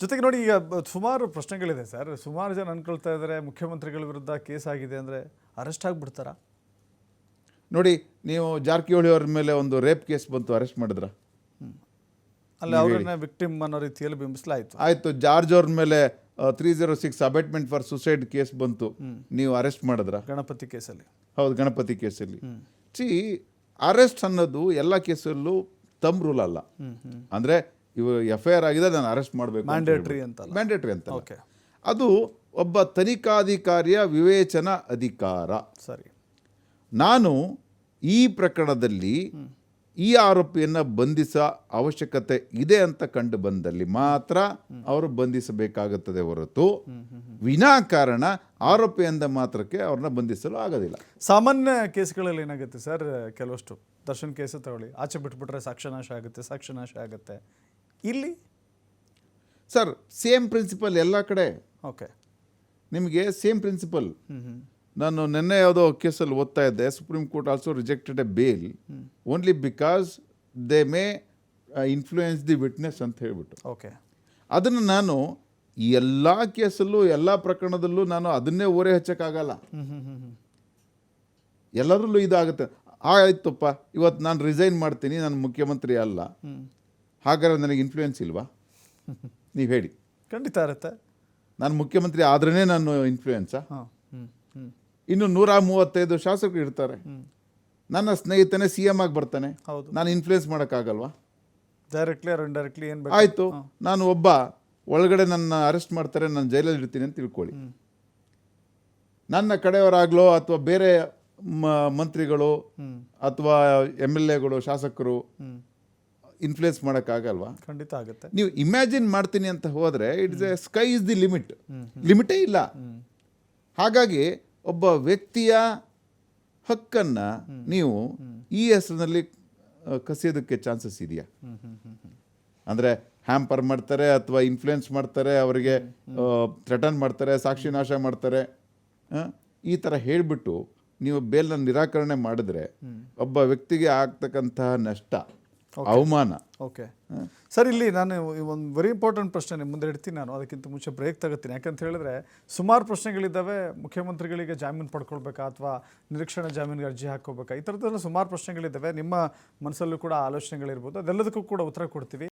ಜೊತೆಗೆ ನೋಡಿ ಈಗ ಸುಮಾರು ಪ್ರಶ್ನೆಗಳಿದೆ ಸರ್. ಸುಮಾರು ಜನ ಅನ್ಕೊಳ್ತಾ ಇದ್ದಾರೆ ಮುಖ್ಯಮಂತ್ರಿಗಳ ವಿರುದ್ಧ ಕೇಸ್ ಆಗಿದೆ ಅಂದರೆ ಅರೆಸ್ಟ್ ಆಗಿಬಿಡ್ತಾರಾ? ನೋಡಿ ನೀವು ಜಾರಕಿಹೊಳಿ ಅವ್ರ ಮೇಲೆ ಒಂದು ರೇಪ್ ಕೇಸ್ ಬಂತು ಅರೆಸ್ಟ್ ಮಾಡಿದ್ರ? ಅಲ್ಲ ಅವ್ರನ್ನ ವಿಕ್ಟಿಮ್ ಅನ್ನೋ ರೀತಿಯಲ್ಲಿ ಬಿಂಬಿಸಲಾಯಿತು. ಆಯಿತು ಜಾರ್ಜ್ ಅವ್ರ ಮೇಲೆ three zero six abetment for suicide case ಬಂತು. ನೀವು ಅರೆಸ್ಟ್ ಮಾಡಿದ್ರ? ಗಣಪತಿ ಕೇಸಲ್ಲಿ. ಹೌದು ಗಣಪತಿ ಕೇಸಲ್ಲಿ. ಸಿ ಅರೆಸ್ಟ್ ಅನ್ನೋದು ಎಲ್ಲ ಕೇಸಲ್ಲೂ ತಮ್ ರೂಲ್ ಅಲ್ಲ. ಅಂದ್ರೆ ಇವು ಎಫ್ ಐ ಆರ್ ಆಗಿದೆ ನಾನು ಅರೆಸ್ಟ್ ಮಾಡಬೇಕು ಮ್ಯಾಂಡೇಟ್ರಿ ಅಂತ ಮ್ಯಾಂಡೇಟ್ರಿ ಅಂತ ಓಕೆ ಅದು ಒಬ್ಬ ತನಿಖಾಧಿಕಾರಿಯ ವಿವೇಚನಾ ಅಧಿಕಾರ. ಸರಿ. ನಾನು ಈ ಪ್ರಕರಣದಲ್ಲಿ ಈ ಆರೋಪಿಯನ್ನು ಬಂಧಿಸ ಅವಶ್ಯಕತೆ ಇದೆ ಅಂತ ಕಂಡು ಬಂದಲ್ಲಿ ಮಾತ್ರ ಅವರು ಬಂಧಿಸಬೇಕಾಗುತ್ತದೆ ಹೊರತು ವಿನಾಕಾರಣ ಆರೋಪಿ ಅಂದ ಮಾತ್ರಕ್ಕೆ ಅವ್ರನ್ನ ಬಂಧಿಸಲು ಆಗೋದಿಲ್ಲ. ಸಾಮಾನ್ಯ ಕೇಸ್ಗಳಲ್ಲಿ ಏನಾಗುತ್ತೆ ಸರ್? ಕೆಲವಷ್ಟು ದರ್ಶನ್ ಕೇಸ್ ತಗೊಳ್ಳಿ. ಆಚೆ ಬಿಟ್ಬಿಟ್ರೆ ಸಾಕ್ಷ್ಯನಾಶ ಆಗುತ್ತೆ ಸಾಕ್ಷ್ಯನಾಶ ಆಗುತ್ತೆ. ಇಲ್ಲಿ? ಸರ್ ಸೇಮ್ ಪ್ರಿನ್ಸಿಪಲ್ ಎಲ್ಲ ಕಡೆ. ಓಕೆ ನಿಮಗೆ ಸೇಮ್ ಪ್ರಿನ್ಸಿಪಲ್ ನಾನು ನಿನ್ನೆ ಯಾವುದೋ ಕೇಸಲ್ಲಿ ಓದ್ತಾ ಇದ್ದೆ supreme court also rejected a bail only because they may influence the witness ಅಂತ ಹೇಳಿಬಿಟ್ಟು. ಓಕೆ ಅದನ್ನು ನಾನು ಎಲ್ಲ ಕೇಸಲ್ಲೂ ಎಲ್ಲ ಪ್ರಕರಣದಲ್ಲೂ ನಾನು ಅದನ್ನೇ ಓರೆ ಹಚ್ಚೋಕ್ಕಾಗಲ್ಲ. ಎಲ್ಲರಲ್ಲೂ ಇದಾಗುತ್ತೆ. ಆಯ್ತಪ್ಪ ಇವತ್ತು ನಾನು ರಿಸೈನ್ ಮಾಡ್ತೀನಿ ನಾನು ಮುಖ್ಯಮಂತ್ರಿ ಅಲ್ಲ. ಹಾಗಾದ್ರೆ ನನಗೆ ಇನ್ಫ್ಲೂಯೆನ್ಸ್ ಇಲ್ವಾ? ನೀವು ಹೇಳಿ. ಖಂಡಿತ ಇರುತ್ತೆ. ನಾನು ಮುಖ್ಯಮಂತ್ರಿ ಆದ್ರೇ ನಾನು ಇನ್ಫ್ಲೂಯೆನ್ಸಾ ಇನ್ನು ನೂರ ಮೂವತ್ತೈದು ಶಾಸಕರು ಇರ್ತಾರೆ. ನನ್ನ ಸ್ನೇಹಿತನೇ ಸಿ ಎಂ ಆಗಿ ಬರ್ತಾನೆ. ಹೌದು. ನಾನು ಇನ್ಫ್ಲೂಯೆನ್ಸ್ ಮಾಡೋಕ್ಕಾಗಲ್ವಾ? ಡೈರೆಕ್ಟ್ಲಿ ಆರ್ ಡೈರೆಕ್ಟ್ಲಿ ಏನು ಬೇಕು? ಆಯಿತು. ನಾನು ಒಬ್ಬ ಒಳಗಡೆ ನನ್ನ ಅರೆಸ್ಟ್ ಮಾಡ್ತಾರೆ ನಾನು ಜೈಲಲ್ಲಿ ಇರ್ತೀನಿ ಅಂತ ತಿಳ್ಕೊಳ್ಳಿ. ನನ್ನ ಕಡೆಯವರಾಗಲೋ ಅಥವಾ ಬೇರೆ ಮಂತ್ರಿಗಳು ಅಥವಾ ಎಂ ಎಲ್ ಎಗಳು ಶಾಸಕರು ಇನ್ಫ್ಲೂಯೆನ್ಸ್ ಮಾಡೋಕ್ಕಾಗಲ್ವಾ? ಖಂಡಿತ ಆಗುತ್ತೆ. ನೀವು ಇಮ್ಯಾಜಿನ್ ಮಾಡ್ತೀನಿ ಅಂತ ಹೋದರೆ it's a sky is the limit ಲಿಮಿಟೇ ಇಲ್ಲ. ಹಾಗಾಗಿ ಒಬ್ಬ ವ್ಯಕ್ತಿಯ ಹಕ್ಕನ್ನು ನೀವು ಈ ಹೆಸರಿನಲ್ಲಿ ಕಸಿಯೋದಕ್ಕೆ ಚಾನ್ಸಸ್ ಇದೆಯಾ? ಅಂದರೆ ಹ್ಯಾಂಪರ್ ಮಾಡ್ತಾರೆ ಅಥವಾ ಇನ್ಫ್ಲುಯೆನ್ಸ್ ಮಾಡ್ತಾರೆ ಅವರಿಗೆ ಥ್ರೆಟನ್ ಮಾಡ್ತಾರೆ ಸಾಕ್ಷಿ ನಾಶ ಮಾಡ್ತಾರೆ ಈ ಥರ ಹೇಳಿಬಿಟ್ಟು ನೀವು ಬೇಲ್ನ ನಿರಾಕರಣೆ ಮಾಡಿದ್ರೆ ಒಬ್ಬ ವ್ಯಕ್ತಿಗೆ ಆಗ್ತಕ್ಕಂತಹ ನಷ್ಟ ಅವಮಾನ. ಓಕೆ ಸರ್ ಇಲ್ಲಿ ನಾನು ಒಂದು ವೆರಿ ಇಂಪಾರ್ಟೆಂಟ್ ಪ್ರಶ್ನೆ ನಿಮ್ಮ ಮುಂದೆ ಇಡ್ತೀನಿ ನಾನು. ಅದಕ್ಕಿಂತ ಮುಂಚೆ ಬ್ರೇಕ್ ತಗೋತೀನಿ. ಯಾಕಂತ ಹೇಳಿದ್ರೆ ಸುಮಾರು ಪ್ರಶ್ನೆಗಳಿದ್ದಾವೆ ಮುಖ್ಯಮಂತ್ರಿಗಳಿಗೆ ಜಾಮೀನು ಪಡ್ಕೊಳ್ಬೇಕಾ ಅಥವಾ ನಿರೀಕ್ಷಣಾ ಜಾಮೀನಿಗೆ ಅರ್ಜಿ ಹಾಕೋಬೇಕಾ ಈ ಥರದ್ದೆಲ್ಲ ಸುಮಾರು ಪ್ರಶ್ನೆಗಳಿದ್ದಾವೆ. ನಿಮ್ಮ ಮನಸ್ಸಲ್ಲೂ ಕೂಡ ಆಲೋಚನೆಗಳಿರ್ಬೋದು. ಅದೆಲ್ಲದಕ್ಕೂ ಕೂಡ ಉತ್ತರ ಕೊಡ್ತೀವಿ.